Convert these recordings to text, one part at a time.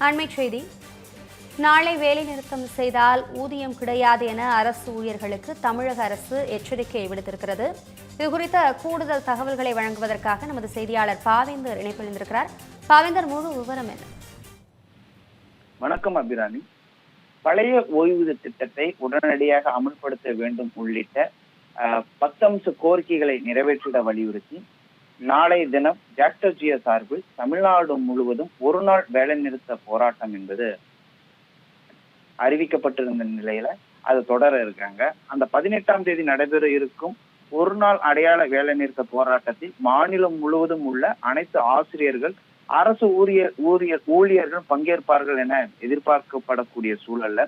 அண்மை செய்தி. நாளை வேலை நிறுத்தம் செய்தால் ஊதியம் கிடையாது என அரசு ஊழியர்களுக்கு தமிழக அரசு எச்சரிக்கை விடுத்திருக்கிறது. இது குறித்த கூடுதல் தகவல்களை வழங்குவதற்காக நமது செய்தியாளர் பாவேந்தர் இணைப்பிருந்திருக்கிறார் பாவேந்தர் முழு விவரம் என்ன? வணக்கம் அபிராமி. பழைய ஓய்வூதிய திட்டத்தை உடனடியாக அமல்படுத்த வேண்டும் உள்ளிட்ட அஹ், பத்தம்ச கோரிக்கைகளை நிறைவேற்றிட வலியுறுத்தி நாளைய தினம் ஜாக்டர்ஜிய சார்பில் தமிழ்நாடு முழுவதும் ஒரு நாள் வேலை நிறுத்த போராட்டம் என்பது அறிவிக்கப்பட்டிருந்த நிலையில அது தொடர இருக்காங்க. அந்த பதினெட்டாம் தேதி நடைபெற இருக்கும் ஒரு நாள் அடையாள வேலை நிறுத்த போராட்டத்தில் மாநிலம் முழுவதும் உள்ள அனைத்து ஆசிரியர்கள் அரசு ஊழியர் ஊழியர் ஊழியர்கள் பங்கேற்பார்கள் என எதிர்பார்க்கப்படக்கூடிய சூழல்ல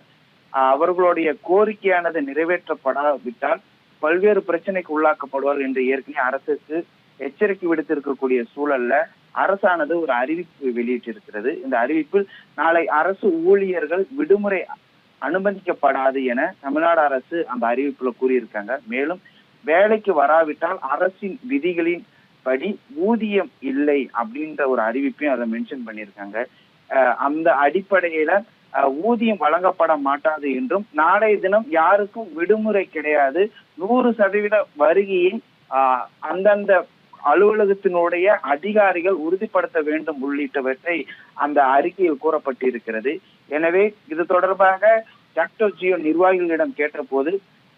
ஆஹ், அவர்களுடைய கோரிக்கையானது நிறைவேற்றப்படாவிட்டால் பல்வேறு பிரச்சனைக்கு உள்ளாக்கப்படுவார்கள் என்று ஏற்கனவே அரசுக்கு எச்சரிக்கை விடுத்திருக்கக்கூடிய சூழல்ல அரசானது ஒரு அறிவிப்பு வெளியிட்டிருக்கிறது. இந்த அறிவிப்பில் நாளை அரசு ஊழியர்கள் விடுமுறை அனுமதிக்கப்படாது என தமிழ்நாடு அரசு அந்த அறிவிப்புல கூறியிருக்காங்க. மேலும் வேலைக்கு வராவிட்டால் அரசின் விதிகளின் படி ஊதியம் இல்லை அப்படின்ற ஒரு அறிவிப்பையும் அதை மென்ஷன் பண்ணியிருக்காங்க. அஹ் அந்த அடிப்படையில அஹ், ஊதியம் வழங்கப்பட மாட்டாது என்றும் நாளைய தினம் யாருக்கும் விடுமுறை கிடையாது. நூறு சதவீத வருகையை ஆஹ், அந்தந்த அலுவலகத்தினுடைய அதிகாரிகள் உறுதிப்படுத்த வேண்டும் உள்ளிட்டவற்றை அந்த அறிக்கையில் கூறப்பட்டிருக்கிறது. எனவே இது தொடர்பாக டாக்டர் ஜியோ நிர்வாகிகளிடம் கேட்டபோது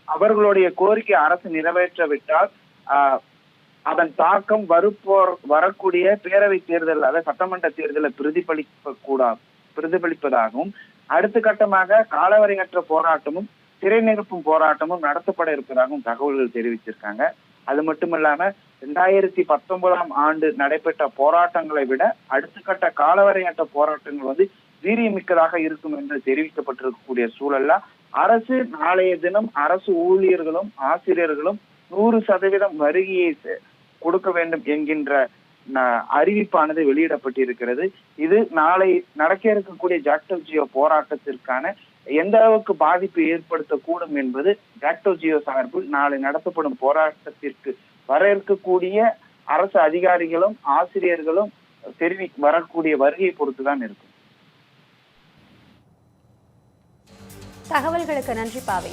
அவர்களுடைய கோரிக்கை அரசு நிறைவேற்றவிட்டால் ஆஹ், அதன் தாக்கம் வருப்போர் வரக்கூடிய பேரவை தேர்தல் அதாவது சட்டமன்ற தேர்தலை பிரதிபலிக்க கூடாது பிரதிபலிப்பதாகவும் அடுத்த கட்டமாக காலவரையற்ற போராட்டமும் திரை நிரப்பும் போராட்டமும் நடத்தப்பட இருப்பதாகவும் தகவல்கள் தெரிவிச்சிருக்காங்க அது மட்டுமில்லாம ரெண்டாயிரத்தி பத்தொன்பதாம் ஆண்டு நடைபெற்ற போராட்டங்களை விட அடுத்த கட்ட காலவரையற்ற போராட்டங்கள் வந்து வீரியமிக்கதாக இருக்கும் என்று தெரிவிக்கப்பட்டிருக்கக்கூடிய சூழல்ல அரசு நாளைய தினம் அரசு ஊழியர்களும் ஆசிரியர்களும் நூறு சதவீதம் வருகையை கொடுக்க வேண்டும் என்கின்ற ந- அறிவிப்பானது வெளியிடப்பட்டிருக்கிறது. இது நாளை நடக்க இருக்கக்கூடிய ஜாக்டோ ஜியோ போராட்டத்திற்கான எந்த அளவுக்கு பாதிப்பு ஏற்படுத்தக்கூடும் என்பது டாக்டோ ஜியோ சார்பில் நாளை நடத்தப்படும் போராட்டத்திற்கு வர இருக்கக்கூடிய அரசு அதிகாரிகளும் ஆசிரியர்களும் தெரிவி வரக்கூடிய வருகையை பொறுத்துதான் இருக்கும். தகவல்களுக்கு நன்றி பாவை.